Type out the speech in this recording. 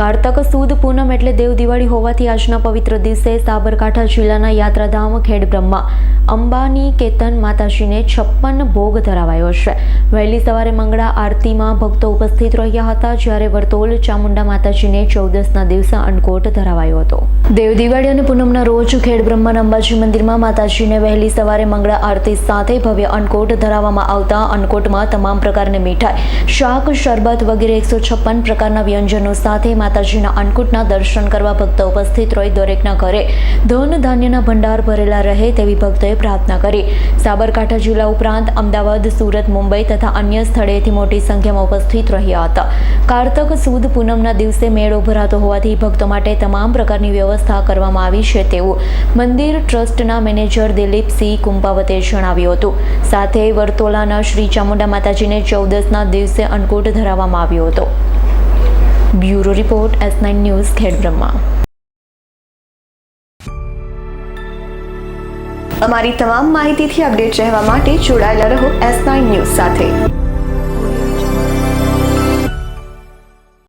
કારતક સુદ પૂનમ એટલે દેવ દિવાળી હોવાથી આજના પવિત્ર દિવસે સાબરકાંઠા જિલ્લાના યાત્રાધામ ખેડબ્રહ્મા અંબાની કેતન માતાજીને છપ્પન ભોગ ધરાવાયો છે. વહેલી સવારે મંગળા આરતીમાં ભક્તો ઉપસ્થિત રહ્યા હતા જ્યારે વર્તોલ ચામુંડા માતાજીને ચૌદસના દિવસે અન્નકોટ ધરાવાયો હતો. દેવ દિવાળી અને પૂનમના રોજ ખેડબ્રહ્મા અંબાજી મંદિરમાં માતાજીને વહેલી સવારે મંગળા આરતી સાથે ભવ્ય અન્નકોટ ધરાવવામાં આવતા અન્નકોટમાં તમામ પ્રકારની મીઠાઈ, શાક, શરબત વગેરે એકસો છપ્પન પ્રકારના વ્યંજનો સાથે માતાજીના અન્નકૂટના દર્શન કરવા ભક્તો ઉપસ્થિત રહી દરેકના ઘરે ધન ધાન્યના ભંડાર ભરેલા રહે તેવી ભક્તોએ પ્રાર્થના કરી. સાબરકાંઠા જિલ્લા ઉપરાંત અમદાવાદ, સુરત, મુંબઈ તથા અન્ય સ્થળેથી મોટી સંખ્યામાં ઉપસ્થિત રહ્યા હતા. કારતક સુદ પૂનમના દિવસે મેળો ભરાતો હોવાથી ભક્તો માટે તમામ પ્રકારની વ્યવસ્થા કરવામાં આવી છે તેવું મંદિર ટ્રસ્ટના મેનેજર દિલીપસિંહ કુંપાવતે જણાવ્યું હતું. સાથે વર્તોલાના શ્રી ચામુંડા માતાજીને ચૌદસના દિવસે અન્નકૂટ ધરાવવામાં આવ્યો હતો. Bureau report S nine news Khedbrahma. અમારી તમામ માહિતીથી અપડેટ રહેવા માટે જોડાયેલા રહો એસ નાઇન ન્યૂઝ સાથે.